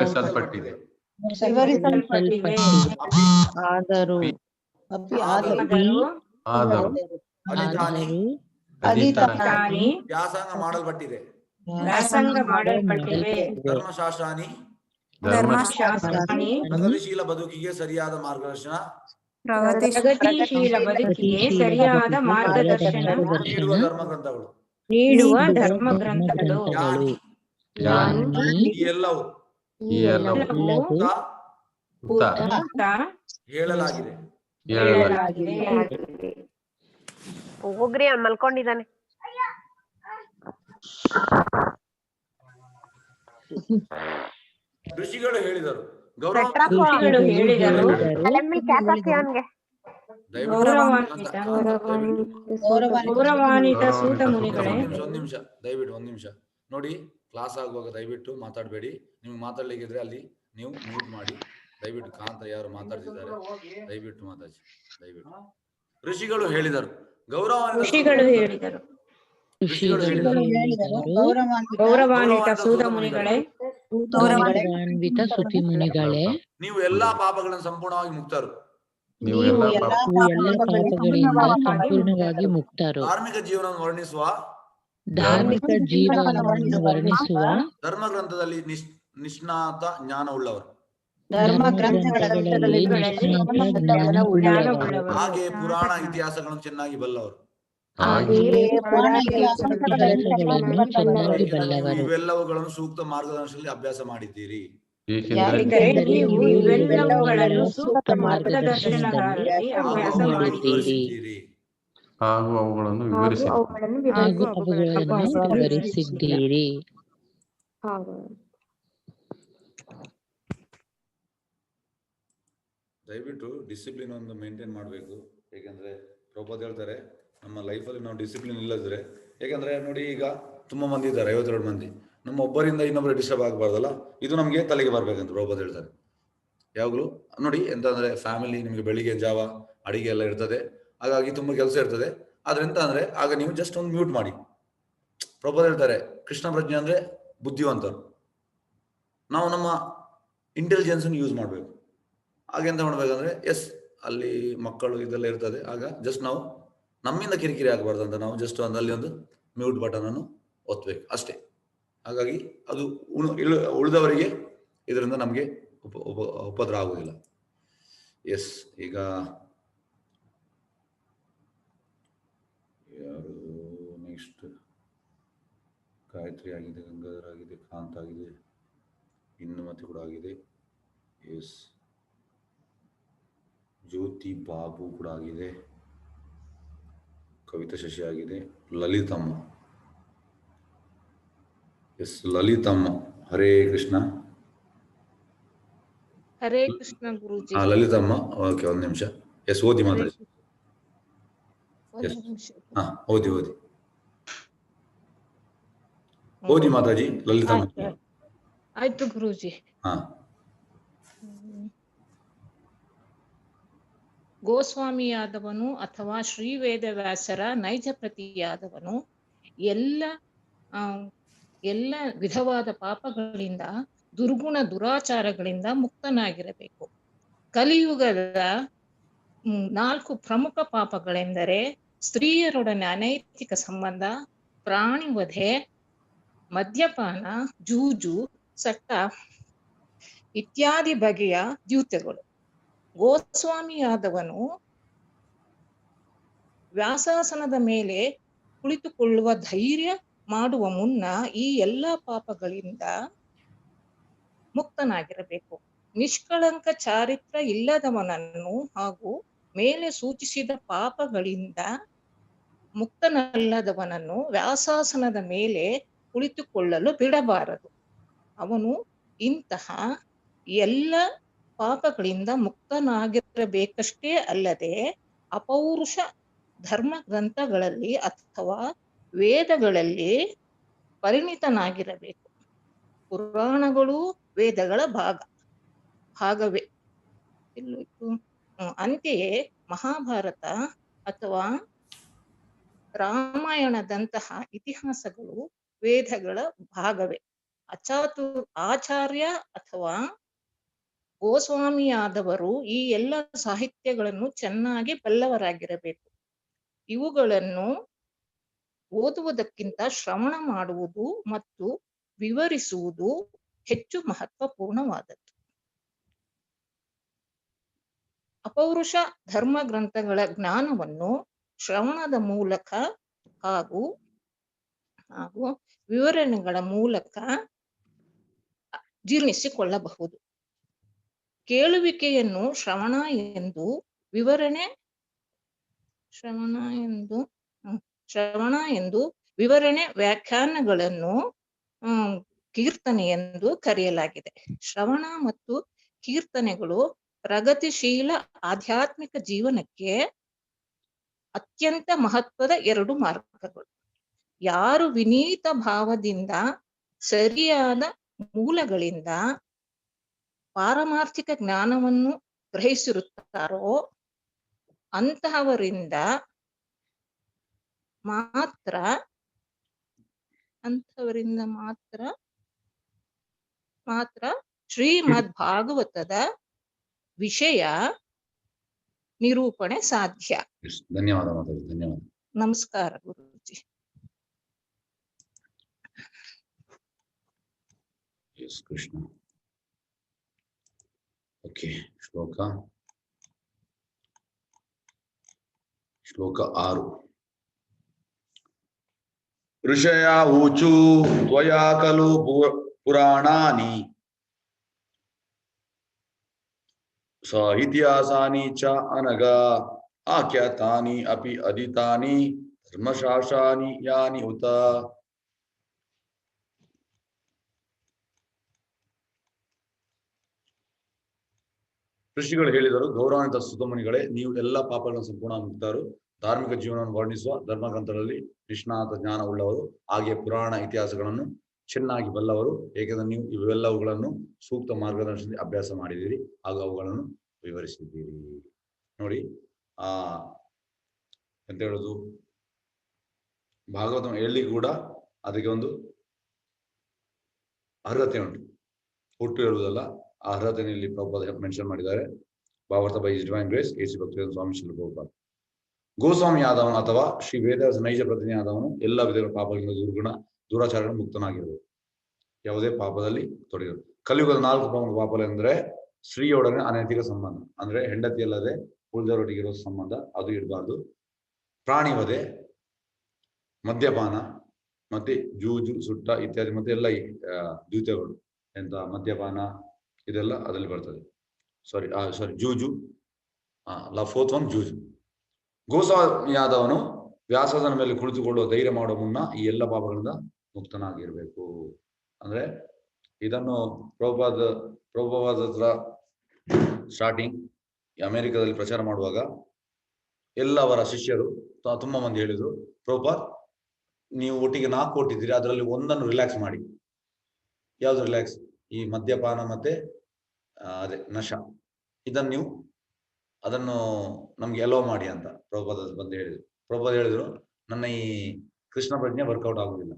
ವಿವರಿಸಲ್ಪಟ್ಟಿದೆ ಆದರೂ. ವ್ಯಾಸಂಗ ಮಾಡಲ್ಪಟ್ಟಿದೆ. ವ್ಯಾಸಂಗ ಮಾಡಲ್ಪಟ್ಟಿವೆ ಧರ್ಮಶಾಸ್ತ್ರಾನಿ ಧರ್ಮಶಾಸ್ತ್ರಾನಿ ಪ್ರಗತಿಶೀಲ ಬದುಕಿಗೆ ಸರಿಯಾದ ಮಾರ್ಗದರ್ಶನ. ಪ್ರಗತಿಶೀಲ ಬದುಕಿಗೆ ಸರಿಯಾದ ಮಾರ್ಗದರ್ಶನ ನೀಡುವ ಧರ್ಮ ಗ್ರಂಥಗಳು ನೀಡುವ ಧರ್ಮ ಎಲ್ಲವೂ ಹೇಳಲಾಗಿದೆ. ಹೋಗ್ರಿ ಅವ್ನ್ ಮಲ್ಕೊಂಡಿದ್ದಾನೆ. ಋಷಿಗಳು ಹೇಳಿದರು ಗೌರವಾನ್ವಿತ ಸೂತ ಮುನಿಗಳೇ ಒಂದ್ ನಿಮಿಷ ದಯವಿಟ್ಟು ಒಂದ್ ನಿಮಿಷ. ನೋಡಿ ಕ್ಲಾಸ್ ಆಗುವಾಗ ದಯವಿಟ್ಟು ಮಾತಾಡಬೇಡಿ. ನಿಮ್ಗೆ ಮಾತಾಡ್ಲಿಕ್ಕಿದ್ರೆ ಅಲ್ಲಿ ನೀವು ಮ್ಯೂಟ್ ಮಾಡಿ. ದಯವಿಟ್ಟು ಕಾಂತ ಯಾರು ಮಾತಾಡ್ತಿದ್ದಾರೆ? ದಯವಿಟ್ಟು ಮಾತಾಡಿ ದಯವಿಟ್ಟು. ಋಷಿಗಳು ಹೇಳಿದರು. ಗೌರವ ಋಷಿಗಳು ಹೇಳಿದರು. ಋಷಿಗಳು ಹೇಳಿದರು. ಗೌರವಾನ್ವಿತ ಸೂತ ಮುನಿಗಳೇ ಗೌರವಾನ್ವಿತ ಸ್ತುತಿ ಮುನಿಗಳೇ. ನೀವು ಎಲ್ಲಾ ಪಾಪಗಳನ್ನು ಸಂಪೂರ್ಣವಾಗಿ ಮುಕ್ತರು. ನೀವು ಎಲ್ಲ ಪಾಪಗಳಿಂದ ಸಂಪೂರ್ಣವಾಗಿ ಮುಕ್ತರು. ಧಾರ್ಮಿಕ ಜೀವನವನ್ನು ವರ್ಣಿಸುವ ಧಾರ್ಮಿಕ ಜೀವನವನ್ನು ವರ್ಣಿಸುವ ಧರ್ಮ ಗ್ರಂಥದಲ್ಲಿ ನಿಷ್ಣಾತ ಜ್ಞಾನವುಳ್ಳವರು ಧರ್ಮ ಗ್ರಂಥಗಳಲ್ಲಿ ನಿಷ್ಣಾತ ಜ್ಞಾನವುಳ್ಳವರು ಹಾಗೆ ಪುರಾಣ ಇತಿಹಾಸಗಳನ್ನು ಚೆನ್ನಾಗಿ ಬಲ್ಲವರು. ಇವೆಲ್ಲವುಗಳನ್ನು ಸೂಕ್ತ ಮಾರ್ಗದರ್ಶನದಲ್ಲಿ ಅಭ್ಯಾಸ ಮಾಡಿದ್ದೀರಿ. ಹಾಗೂ ಅವುಗಳನ್ನು ವಿವರಿಸಿದ್ದೀರಿ. ದಯವಿಟ್ಟು ಡಿಸಿಪ್ಲಿನ್ ಒಂದು ಮೇಂಟೈನ್ ಮಾಡಬೇಕು. ಏಕೆಂದ್ರೆ ಪ್ರಭೋದ್ ಹೇಳ್ತಾರೆ ನಮ್ಮ ಲೈಫಲ್ಲಿ ನಾವು ಡಿಸಿಪ್ಲಿನ್ ಇಲ್ಲದ್ರೆ ಯಾಕಂದ್ರೆ ನೋಡಿ ಈಗ ತುಂಬಾ ಮಂದಿ ಇದ್ದಾರೆ, ಐವತ್ತೆರಡು ಮಂದಿ. ನಮ್ಮ ಒಬ್ಬರಿಂದ ಇನ್ನೊಬ್ಬರು ಡಿಸ್ಟರ್ಬ್ ಆಗಬಾರ್ದಲ್ಲ? ಇದು ನಮಗೆ ತಲೆಗೆ ಬರ್ಬೇಕಂತ ಪ್ರಭೋದ್ ಹೇಳ್ತಾರೆ. ಯಾವಾಗಲೂ ನೋಡಿ ಎಂತ ಅಂದ್ರೆ ಫ್ಯಾಮಿಲಿ ನಿಮಗೆ ಬೆಳಿಗ್ಗೆ ಜಾವ, ಅಡಿಗೆ ಎಲ್ಲ ಇರ್ತದೆ. ಹಾಗಾಗಿ ತುಂಬಾ ಕೆಲಸ ಇರ್ತದೆ. ಆದ್ರೆ ಎಂತ ಅಂದ್ರೆ ಆಗ ನೀವು ಜಸ್ಟ್ ಒಂದು ಮ್ಯೂಟ್ ಮಾಡಿ. ಪ್ರಭೋದ್ ಹೇಳ್ತಾರೆ, ಕೃಷ್ಣ ಪ್ರಜ್ಞೆ ಅಂದ್ರೆ ಬುದ್ಧಿವಂತರು. ನಾವು ನಮ್ಮ ಇಂಟೆಲಿಜೆನ್ಸ್ ಯೂಸ್ ಮಾಡಬೇಕು. ಹಾಗೆ ಎಂತ ಮಾಡ್ಬೇಕಂದ್ರೆ ಎಸ್ ಅಲ್ಲಿ ಮಕ್ಕಳು ಇದೆಲ್ಲ ಇರ್ತದೆ. ಆಗ ಜಸ್ಟ್ ನಾವು ನಮ್ಮಿಂದ ಕಿರಿಕಿರಿ ಆಗಬಾರ್ದು ಅಂತ ನಾವು ಜಸ್ಟ್ ಒಂದು ಅಲ್ಲಿ ಒಂದು ಮ್ಯೂಟ್ ಬಟನ್ ಅನ್ನು ಒತ್ತಬೇಕು ಅಷ್ಟೇ. ಹಾಗಾಗಿ ಅದು ಉಳಿದವರಿಗೆ ಇದರಿಂದ ನಮಗೆ ಉಪ ಉಪ, ಉಪದ್ರ ಆಗುವುದಿಲ್ಲ. ಎಸ್ ಈಗ ಯಾರು ನೆಕ್ಸ್ಟ್ ಗಾಯತ್ರಿ ಆಗಿದೆ, ಗಂಗಾಧರ್ ಆಗಿದೆ, ಕಾಂತ್ ಆಗಿದೆ ಇನ್ನುಮತಿ ಕೂಡ ಆಗಿದೆ. ಎಸ್ ಜ್ಯೋತಿ ಬಾಬು ಕೂಡ ಆಗಿದೆ. ಕವಿತಾ ಶಶಿ ಆಗಿದೆ ಲಲಿತಮ್ಮ. ಎಸ್ ಲಲಿತಮ್ಮ. ಹರೇ ಕೃಷ್ಣ. ಹರೇ ಕೃಷ್ಣ ಗುರುಜಿ. ಹಾ ಲಲಿತಮ್ಮ. ಓಕೆ ಒಂದು ನಿಮಿಷ. ಎಸ್ ಓದಿ ಮಾತಾಡಿ. ಹಾ ಓದಿ ಓದಿ. ಓದಿ ಮಾತಾಜಿ ಲಲಿತಮ್ಮ. ಆಯ್ತು ಗುರುಜಿ. ಹಾ. ಗೋಸ್ವಾಮಿಯಾದವನು ಅಥವಾ ಶ್ರೀ ವೇದವ್ಯಾಸರ ನೈಜ ಪ್ರತಿಯಾದವನು ಎಲ್ಲ ಎಲ್ಲ ವಿಧವಾದ ಪಾಪಗಳಿಂದ, ದುರ್ಗುಣ ದುರಾಚಾರಗಳಿಂದ ಮುಕ್ತನಾಗಿರಬೇಕು. ಕಲಿಯುಗದ ನಾಲ್ಕು ಪ್ರಮುಖ ಪಾಪಗಳೆಂದರೆ ಸ್ತ್ರೀಯರೊಡನೆ ಅನೈತಿಕ ಸಂಬಂಧ ಪ್ರಾಣಿ ವಧೆ ಮದ್ಯಪಾನ, ಜೂಜು, ಸಟ್ಟ ಇತ್ಯಾದಿ ಬಗೆಯ ದ್ಯೂತಗಳು. ಗೋಸ್ವಾಮಿಯಾದವನು ವ್ಯಾಸಾಸನದ ಮೇಲೆ ಕುಳಿತುಕೊಳ್ಳುವ ಧೈರ್ಯ ಮಾಡುವ ಮುನ್ನ ಈ ಎಲ್ಲ ಪಾಪಗಳಿಂದ ಮುಕ್ತನಾಗಿರಬೇಕು. ನಿಷ್ಕಳಂಕ ಚಾರಿತ್ರ ಇಲ್ಲದವನನ್ನು ಹಾಗೂ ಮೇಲೆ ಸೂಚಿಸಿದ ಪಾಪಗಳಿಂದ ಮುಕ್ತನಲ್ಲದವನನ್ನು ವ್ಯಾಸಾಸನದ ಮೇಲೆ ಕುಳಿತುಕೊಳ್ಳಲು ಬಿಡಬಾರದು. ಅವನು ಇಂತಹ ಎಲ್ಲ ಪಾಪಗಳಿಂದ ಮುಕ್ತನಾಗಿರಬೇಕಷ್ಟೇ ಅಲ್ಲದೆ ಅಪೌರುಷ ಧರ್ಮ ಗ್ರಂಥಗಳಲ್ಲಿ ಅಥವಾ ವೇದಗಳಲ್ಲಿ ಪರಿಣಿತನಾಗಿರಬೇಕು. ಪುರಾಣಗಳು ವೇದಗಳ ಭಾಗ. ಭಾಗವೇ. ಅಂತೆಯೇ ಮಹಾಭಾರತ ಅಥವಾ ರಾಮಾಯಣದಂತಹ ಇತಿಹಾಸಗಳು ವೇದಗಳ ಭಾಗವೇ. ಅಚಾತು, ಆಚಾರ್ಯ ಅಥವಾ ಗೋಸ್ವಾಮಿಯಾದವರು ಈ ಎಲ್ಲ ಸಾಹಿತ್ಯಗಳನ್ನು ಚೆನ್ನಾಗಿ ಬಲ್ಲವರಾಗಿರಬೇಕು. ಇವುಗಳನ್ನು ಓದುವುದಕ್ಕಿಂತ ಶ್ರವಣ ಮಾಡುವುದು ಮತ್ತು ವಿವರಿಸುವುದು ಹೆಚ್ಚು ಮಹತ್ವಪೂರ್ಣವಾದದ್ದು. ಅಪೌರುಷ ಧರ್ಮ ಗ್ರಂಥಗಳ ಜ್ಞಾನವನ್ನು ಶ್ರವಣದ ಮೂಲಕ ಹಾಗೂ ಹಾಗೂ ವಿವರಣೆಗಳ ಮೂಲಕ ಜೀರ್ಣಿಸಿಕೊಳ್ಳಬಹುದು. ಕೇಳುವಿಕೆಯನ್ನು ಶ್ರವಣ ಎಂದು, ವಿವರಣೆ ಶ್ರವಣ ಎಂದು ಶ್ರವಣ ಎಂದು, ವಿವರಣೆ ವ್ಯಾಖ್ಯಾನಗಳನ್ನು ಕೀರ್ತನೆ ಎಂದು ಕರೆಯಲಾಗಿದೆ. ಶ್ರವಣ ಮತ್ತು ಕೀರ್ತನೆಗಳು ಪ್ರಗತಿಶೀಲ ಆಧ್ಯಾತ್ಮಿಕ ಜೀವನಕ್ಕೆ ಅತ್ಯಂತ ಮಹತ್ವದ ಎರಡು ಮಾರ್ಗಗಳು. ಯಾರು ವಿನೀತ ಭಾವದಿಂದ, ಸರಿಯಾದ ಮೂಲಗಳಿಂದ ಪಾರಮಾರ್ಥಿಕ ಜ್ಞಾನವನ್ನು ಗ್ರಹಿಸಿರುತ್ತಾರೋ ಅಂತಹವರಿಂದ ಮಾತ್ರ ಅಂತಹವರಿಂದ ಮಾತ್ರ ಮಾತ್ರ ಶ್ರೀಮದ್ ಭಾಗವತದ ವಿಷಯ ನಿರೂಪಣೆ ಸಾಧ್ಯ. ಧನ್ಯವಾದ ಧನ್ಯವಾದ. ನಮಸ್ಕಾರ ಗುರುಜಿ. ಕೃಷ್ಣ. ಓಕೆ ಶ್ಲೋಕ ಶ್ಲೋಕ ಆರು ಋಷಯ ಊಚು ತ್ವಯಾ ಖಲು ಪು- ಪುರಾಣಾನಿ ಸ ಇತಿಹಾಸಾನಿ ಚ ಅನಗ ಆಖ್ಯಾತಾನಿ ಅಪಿ ಅದಿತಾನಿ ಧರ್ಮಶಾಸ್ತ್ರಾನಿ ಯಾನಿ ಉತ ಋಷಿಗಳು ಹೇಳಿದರು ಗೌರವಾನ್ವಿತ ಸುತಮುನಿಗಳೇ ನೀವು ಎಲ್ಲ ಪಾಪಗಳನ್ನು ಸಂಪೂರ್ಣ ಮುಕ್ತರು, ಧಾರ್ಮಿಕ ಜೀವನವನ್ನು ವರ್ಣಿಸುವ ಧರ್ಮ ಗ್ರಂಥಗಳಲ್ಲಿ ನಿಷ್ಣಾತ ಜ್ಞಾನ ಉಳ್ಳವರು ಹಾಗೆ ಪುರಾಣ ಇತಿಹಾಸಗಳನ್ನು ಚೆನ್ನಾಗಿ ಬಲ್ಲವರು, ಏಕೆಂದರೆ ನೀವು ಇವೆಲ್ಲವುಗಳನ್ನು ಸೂಕ್ತ ಮಾರ್ಗದರ್ಶನದಲ್ಲಿ ಅಭ್ಯಾಸ ಮಾಡಿದ್ದೀರಿ, ಹಾಗೂ ಅವುಗಳನ್ನು ವಿವರಿಸಿದ್ದೀರಿ. ನೋಡಿ, ಆ, ಎಂತ ಹೇಳುದು? ಭಾಗವತ ಹೇಳಿ ಕೂಡ ಅದಕ್ಕೆ ಒಂದು ಅರ್ಹತೆ ಉಂಟು. ಹುಟ್ಟು ಹೇಳುವುದಲ್ಲ ಆ ಅರ್ಹತೆಯಲ್ಲಿ ಪ್ರಭುಪಾದ ಮೆನ್ಷನ್ ಮಾಡಿದ್ದಾರೆ. ಭಾವಾರ್ಥ by divine grace A C Bhakti Swami she'll Prabhupada Goswami ಆದವನು ಅಥವಾ ಶ್ರೀ ವೇದ ನೈಜ ಪ್ರತಿನಿಧಿ ಆದವನು ಎಲ್ಲ ವಿಧಗಳ ಪಾಪಗಳಿಂದ ದುರ್ಗುಣ, ದುರಾಚಾರಗಳು ಮುಕ್ತನಾಗಿರಬೇಕು. ಯಾವುದೇ ಪಾಪದಲ್ಲಿ ತೊಡಗಿರಬೇಕು ಕಲಿಯುಗದ ನಾಲ್ಕು ಪ್ರಮುಖ ಪಾಪಗಳೆಂದ್ರೆ ಸ್ತ್ರೀಯೊಡನೆ ಅನೈತಿಕ ಸಂಬಂಧ, ಅಂದ್ರೆ ಹೆಂಡತಿ ಅಲ್ಲದೆ ಉಳಿದವರೊಟ್ಟಿಗೆ ಇರೋ ಸಂಬಂಧ, ಅದು ಇರಬಾರ್ದು. ಪ್ರಾಣಿ ವಧೆ, ಮದ್ಯಪಾನ, ಮತ್ತೆ ಜೂಜು, ಸುಟ್ಟ ಇತ್ಯಾದಿ, ಮತ್ತೆ ಎಲ್ಲ ದ್ಯೂತಗಳು ಎಂತ ಮದ್ಯಪಾನ ಇದೆಲ್ಲ ಅದರಲ್ಲಿ ಬರ್ತದೆ. ಸಾರಿ ಸಾರಿ ಜೂಜು. ಲ ಫೋರ್ತ್ ಒನ್ ಜೂಜು. ಗೋಸ್ವಾಮಿಯಾದವನು ವ್ಯಾಸದನ ಮೇಲೆ ಕುಳಿತುಕೊಳ್ಳುವ ಧೈರ್ಯ ಮಾಡುವ ಮುನ್ನ ಈ ಎಲ್ಲ ಪಾಪಗಳಿಂದ ಮುಕ್ತನಾಗಿರ್ಬೇಕು. ಅಂದ್ರೆ ಇದನ್ನು ಪ್ರಭುಪಾದ ಪ್ರಭುಪಾದ ಹತ್ರ ಸ್ಟಾರ್ಟಿಂಗ್ ಅಮೆರಿಕದಲ್ಲಿ ಪ್ರಚಾರ ಮಾಡುವಾಗ ಎಲ್ಲ ಅವರ ಶಿಷ್ಯರು ತುಂಬಾ ಮಂದಿ ಹೇಳಿದ್ರು, ಪ್ರಭುಪಾದ್, ನೀವು ಒಟ್ಟಿಗೆ ನಾಲ್ಕು ಕೊಟ್ಟಿದ್ದೀರಿ ಅದರಲ್ಲಿ ಒಂದನ್ನು ರಿಲ್ಯಾಕ್ಸ್ ಮಾಡಿ. ಯಾವ್ದು ರಿಲ್ಯಾಕ್ಸ್ ಈ ಮದ್ಯಪಾನ ಮತ್ತೆ ಅದೇ ನಶ. ಇದನ್ನು ನೀವು ಅದನ್ನು ನಮ್ಗೆ ಎಲೋ ಮಾಡಿ ಅಂತ ಪ್ರಭುಪಾದ ಬಂದು ಹೇಳಿದ್ರು. ಪ್ರಭುಪಾದ ಹೇಳಿದ್ರು, ನನ್ನ ಈ ಕೃಷ್ಣ ಪ್ರಜ್ಞೆ ವರ್ಕೌಟ್ ಆಗುದಿಲ್ಲ.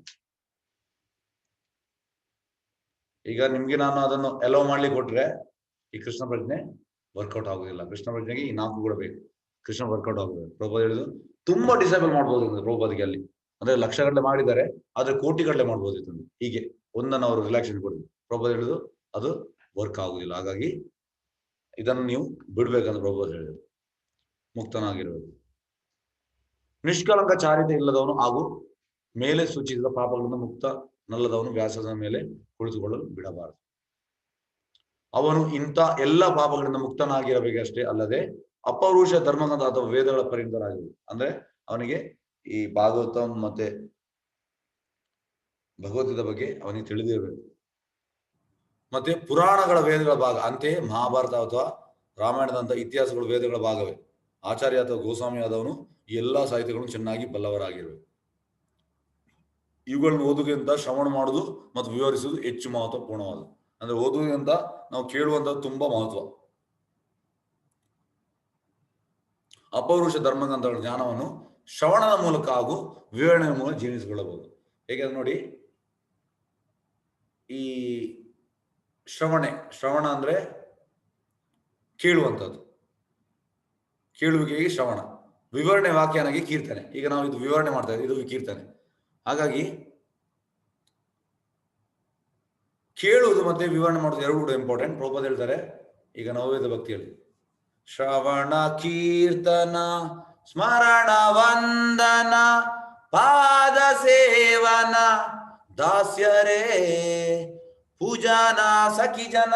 ಈಗ ನಿಮ್ಗೆ ನಾನು ಅದನ್ನು ಎಲೋ ಮಾಡ್ಲಿಕ್ಕೆ ಕೊಟ್ರೆ ಈ ಕೃಷ್ಣ ಪ್ರಜ್ಞೆ ವರ್ಕೌಟ್ ಆಗುದಿಲ್ಲ. ಕೃಷ್ಣ ಪ್ರಜ್ಞೆಗೆ ಈ ನಾಲ್ಕು ಕೂಡ ಬೇಕು. ಕೃಷ್ಣ ವರ್ಕೌಟ್ ಆಗುದಿಲ್ಲ. ಪ್ರಭುಪಾದ ಹೇಳಿದ್ರು, ತುಂಬಾ ಡಿಸೇಬಲ್ ಮಾಡ್ಬೋದು ಪ್ರಭುಪಾದಿಗೆ ಅಲ್ಲಿ. ಅಂದ್ರೆ ಲಕ್ಷಗಟ್ಟಲೆ ಮಾಡಿದ್ದಾರೆ, ಆದ್ರೆ ಕೋಟಿಗಟ್ಟಲೆ ಮಾಡ್ಬೋದಿತ್ತು ಅಂತ. ಹೀಗೆ ಒಂದನ್ನು ಅವರು ರಿಲ್ಯಾಕ್ಸೇಷನ್ ಕೊಡಿದ್ರು. ಪ್ರಭುಪಾದ ಹೇಳಿದ್ರು, ಅದು ವರ್ಕ್ ಆಗುದಿಲ್ಲ. ಹಾಗಾಗಿ ಇದನ್ನು ನೀವು ಬಿಡ್ಬೇಕಂತ ಪ್ರಭು ಹೇಳಿದ್ರು. ಮುಕ್ತನಾಗಿರ್ಬೇಕು ನಿಷ್ಕಳಂಕ ಚಾರಿತೆ ಇಲ್ಲದವನು ಹಾಗೂ ಮೇಲೆ ಸೂಚಿಸಿದ ಪಾಪಗಳಿಂದ ಮುಕ್ತ, ನಲ್ಲದವನು ವ್ಯಾಸದ ಮೇಲೆ ಕುಳಿತುಕೊಳ್ಳಲು ಬಿಡಬಾರದು. ಅವನು ಇಂಥ ಎಲ್ಲ ಪಾಪಗಳಿಂದ ಮುಕ್ತನಾಗಿರಬೇಕಷ್ಟೇ ಅಲ್ಲದೆ ಅಪೌರುಷ ಧರ್ಮಗ್ರಂಥ ಅಥವಾ ವೇದಗಳ ಪರಿಣಿತರಾಗಿರಬೇಕು. ಅಂದ್ರೆ ಅವನಿಗೆ ಈ ಭಾಗವತಂ ಮತ್ತೆ ಭಗವದ್ಗೀತ ಬಗ್ಗೆ ಅವನಿಗೆ ತಿಳಿದಿರಬೇಕು. ಮತ್ತೆ ಪುರಾಣಗಳ ವೇದಗಳ ಭಾಗ, ಅಂತೆಯೇ ಮಹಾಭಾರತ ಅಥವಾ ರಾಮಾಯಣದಂತ ಇತಿಹಾಸಗಳು ವೇದಗಳ ಭಾಗವೇ. ಆಚಾರ್ಯ ಅಥವಾ ಗೋಸ್ವಾಮಿ ಆದವನು ಈ ಎಲ್ಲಾ ಸಾಹಿತ್ಯಗಳನ್ನು ಚೆನ್ನಾಗಿ ಬಲ್ಲವರಾಗಿರಬೇಕು. ಇವುಗಳನ್ನು ಓದುಗಿಂತ ಶ್ರವಣ ಮಾಡುವುದು ಮತ್ತು ವಿವರಿಸುವುದು ಹೆಚ್ಚು ಮಹತ್ವಪೂರ್ಣವಾದದ್ದು. ಅಂದ್ರೆ ಓದುವುದರಿಂದ ನಾವು ಕೇಳುವಂತ ತುಂಬಾ ಮಹತ್ವ. ಅಪೌರುಷ ಧರ್ಮಗ್ರಂಥಗಳ ಜ್ಞಾನವನ್ನು ಶ್ರವಣದ ಮೂಲಕ ಹಾಗೂ ವಿವರಣೆಯ ಮೂಲಕ ಜೀರ್ಣಿಸಿಕೊಳ್ಳಬಹುದು. ಹೇಗೆ ನೋಡಿ, ಈ ಶ್ರವಣೆ, ಶ್ರವಣ ಅಂದ್ರೆ ಕೇಳುವಂಥದ್ದು. ಕೇಳುವಿಕೆಗೆ ಶ್ರವಣ. ವಿವರಣೆ ವಾಕ್ಯನಾಗಿ ಕೀರ್ತನೆ. ಈಗ ನಾವು ಇದು ವಿವರಣೆ ಮಾಡ್ತಾ ಇದ್ದೀವಿ, ಇದು ಕೀರ್ತನೆ. ಹಾಗಾಗಿ ಕೇಳುವುದು ಮತ್ತೆ ವಿವರಣೆ ಮಾಡೋದು ಎರಡು ಕೂಡ ಇಂಪಾರ್ಟೆಂಟ್ ಪ್ರಭುಪಾದ ಹೇಳ್ತಾರೆ, ಈಗ ನವವೇದ ಹೇಳಿ. ಶ್ರವಣ, ಕೀರ್ತನ, ಸ್ಮರಣ, ವಂದನ, ಪಾದ ಸೇವನ, ದಾಸ್ಯರೇ. ಪೂಜನ ಸಖಿ ಜನ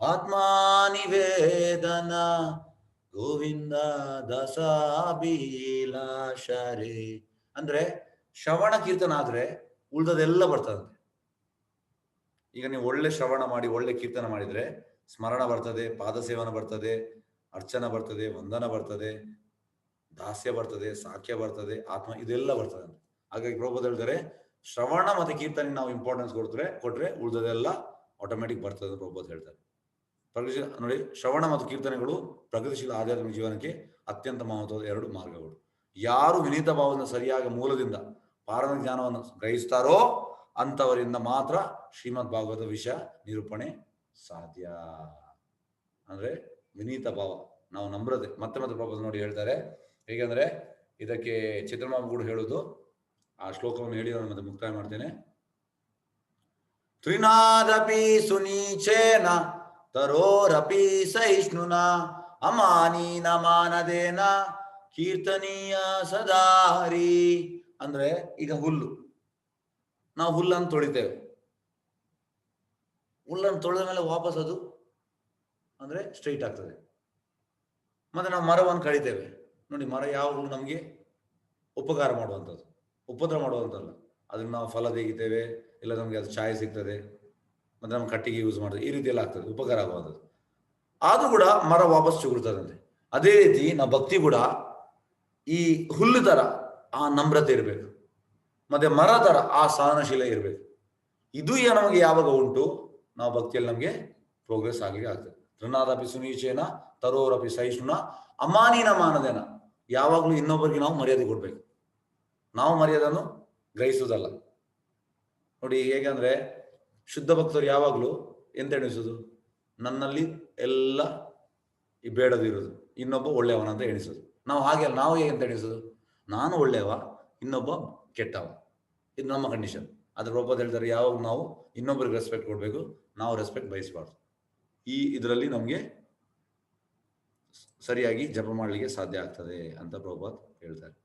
ಆತ್ಮಾನಿವೇದನ ಗೋವಿಂದ ದಸಾಭಿಲಾಷರೇ ಅಂದ್ರೆ ಶ್ರವಣ ಕೀರ್ತನ ಆದ್ರೆ ಉಳ್ದದೆಲ್ಲ ಬರ್ತದಂತೆ. ಈಗ ನೀವು ಒಳ್ಳೆ ಶ್ರವಣ ಮಾಡಿ, ಒಳ್ಳೆ ಕೀರ್ತನ ಮಾಡಿದ್ರೆ ಸ್ಮರಣ ಬರ್ತದೆ, ಪಾದ ಸೇವನ ಬರ್ತದೆ, ಅರ್ಚನ ಬರ್ತದೆ, ವಂದನ ಬರ್ತದೆ, ದಾಸ್ಯ ಬರ್ತದೆ ಸಾಕ್ಯ ಬರ್ತದೆ, ಆತ್ಮ ಇದೆಲ್ಲ ಬರ್ತದೆ ಹಾಗಾಗಿ ಪ್ರಭುಪಾದ ಹೇಳ್ತಾರೆ ಶ್ರವಣ ಮತ್ತು ಕೀರ್ತನೆ ನಾವು ಇಂಪಾರ್ಟೆನ್ಸ್ ಕೊಡ್ತಾರೆ, ಕೊಟ್ರೆ ಉಳಿದದೆಲ್ಲ ಆಟೋಮೆಟಿಕ್ ಬರ್ತದೆ ಪ್ರಭುಪಾದ ಹೇಳ್ತಾರೆ. ಪ್ರಗತಿಶೀಲ, ನೋಡಿ, ಶ್ರವಣ ಮತ್ತು ಕೀರ್ತನೆಗಳು ಪ್ರಗತಿಶೀಲ ಆಧ್ಯಾತ್ಮಿಕ ಜೀವನಕ್ಕೆ ಅತ್ಯಂತ ಮಹತ್ವದ ಎರಡು ಮಾರ್ಗಗಳು. ಯಾರು ವಿನೀತ ಭಾವದಿಂದ ಸರಿಯಾದ ಮೂಲದಿಂದ ಪಾರಣ ಜ್ಞಾನವನ್ನು ಗ್ರಹಿಸ್ತಾರೋ ಅಂತವರಿಂದ ಮಾತ್ರ ಶ್ರೀಮದ್ ಭಾಗವತ ವಿಷಯ ನಿರೂಪಣೆ ಸಾಧ್ಯ. ಅಂದ್ರೆ ವಿನೀತ ಭಾವ, ನಾವು ನಂಬ್ರದೆ. ಮತ್ತೆ ಮತ್ತೆ ಪ್ರಭು ನೋಡಿ ಹೇಳ್ತಾರೆ. ಹೇಗೆಂದ್ರೆ ಇದಕ್ಕೆ ಚಿತ್ರಮಾಮ ಕೂಡ ಹೇಳುದು ಆ ಶ್ಲೋಕವನ್ನು ಹೇಳಿ, ನಾನು ಮತ್ತೆ ಮುಕ್ತಾಯ ಮಾಡ್ತೇನೆ. ತ್ರಿನಾದಪಿ ಸುನೀಚೇನ, ತರೋರಪಿ ಸಹಿಷ್ಣುನ, ಅಮಾನೀನ ಮಾನದೇನ, ಕೀರ್ತನೀಯ ಸದಾರಿ ಅಂದ್ರೆ ಈಗ ಹುಲ್ಲು. ನಾವು ಹುಲ್ಲನ್ನು ತೊಳಿತೇವೆ. ಹುಲ್ಲನ್ನು ತೊಳೆದ ಮೇಲೆ ವಾಪಸ್ ಅದು ಅಂದ್ರೆ ಸ್ಟ್ರೈಟ್ ಆಗ್ತದೆ. ಮತ್ತೆ ನಾವು ಮರವನ್ನು ಕಡಿತೇವೆ. ನೋಡಿ ಮರ ಯಾವಾಗಲೂ ನಮಗೆ ಉಪಕಾರ ಮಾಡುವಂಥದ್ದು. ಉಪದ್ರ ಮಾಡುವಂತಲ್ಲ ಅದನ್ನ ನಾವು ಫಲ ತೆಗಿತೇವೆ, ಇಲ್ಲ ನಮಗೆ ಅದು ಛಾಯೆ ಸಿಗ್ತದೆ, ಮತ್ತೆ ನಮ್ಮ ಕಟ್ಟಿಗೆ ಯೂಸ್ ಮಾಡೋದು ಈ ರೀತಿ ಎಲ್ಲ ಆಗ್ತದೆ, ಉಪಕಾರ ಆಗುವಂಥದ್ದು. ಆದ್ರೂ ಕೂಡ ಮರ ವಾಪಸ್ ಚಿಗುರ್ತದಂತೆ ಅದೇ ರೀತಿ ನಾವು ಭಕ್ತಿ ಕೂಡ ಈ ಹುಲ್ಲು ತರ ಆ ನಮ್ರತೆ ಇರಬೇಕು. ಮತ್ತೆ ಮರ ತರ ಆ ಸಹನಶೀಲ ಇರಬೇಕು. ಇದು ನಮಗೆ ಯಾವಾಗ ಉಂಟು, ನಾವು ಭಕ್ತಿಯಲ್ಲಿ ನಮಗೆ ಪ್ರೋಗ್ರೆಸ್ ಆಗ್ಲಿಕ್ಕೆ ಆಗ್ತದೆ. ಋಣಾದಪಿ ಸುನೀಚೇನ ತರೋರಪಿ ಸಹಿಷ್ಣುನ ಅಮಾನೀನ ಮಾನದೇನ. ಯಾವಾಗಲೂ ಇನ್ನೊಬ್ಬರಿಗೆ ನಾವು ಮರ್ಯಾದೆ ಕೊಡ್ಬೇಕು. ನಾವು ಮರ್ಯಾದನ್ನು ಗ್ರಹಿಸುವುದಲ್ಲ. ನೋಡಿ ಹೇಗಂದ್ರೆ ಶುದ್ಧ ಭಕ್ತರು ಯಾವಾಗಲೂ ಎಂತ ಎಣಿಸೋದು ನನ್ನಲ್ಲಿ ಎಲ್ಲ ಈ ಬೇಡದಿರೋದು ಇನ್ನೊಬ್ಬ ಒಳ್ಳೆಯವನ ಅಂತ ಎಣಿಸೋದು ನಾವು ಹಾಗೆ ನಾವು ಹೇಗೆ ಅಂತ ಎಣಿಸೋದು ನಾನು ಒಳ್ಳೆಯವ, ಇನ್ನೊಬ್ಬ ಕೆಟ್ಟವ. ಇದು ನಮ್ಮ ಕಂಡೀಷನ್ ಅದ್ರ ರೂಪದ ಹೇಳ್ತಾರೆ, ಯಾವಾಗ ನಾವು ಇನ್ನೊಬ್ಬರಿಗೆ ರೆಸ್ಪೆಕ್ಟ್ ಕೊಡಬೇಕು, ನಾವು ರೆಸ್ಪೆಕ್ಟ್ ಬಯಸಬಾರ್ದು. ಈ ಇದರಲ್ಲಿ ನಮಗೆ ಸರಿಯಾಗಿ ಜಪ ಮಾಡಲಿಕ್ಕೆ ಸಾಧ್ಯ ಆಗ್ತದೆ ಅಂತ ಪ್ರಭಾತ್ ಹೇಳ್ತಾರೆ.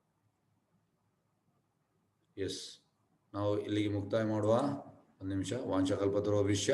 ಎಸ್ ನಾವು ಇಲ್ಲಿಗೆ ಮುಕ್ತಾಯ ಮಾಡುವ. ಒಂದು ನಿಮಿಷ. ವಾಂಶಕಲ್ಪತರು ವಿಷಯ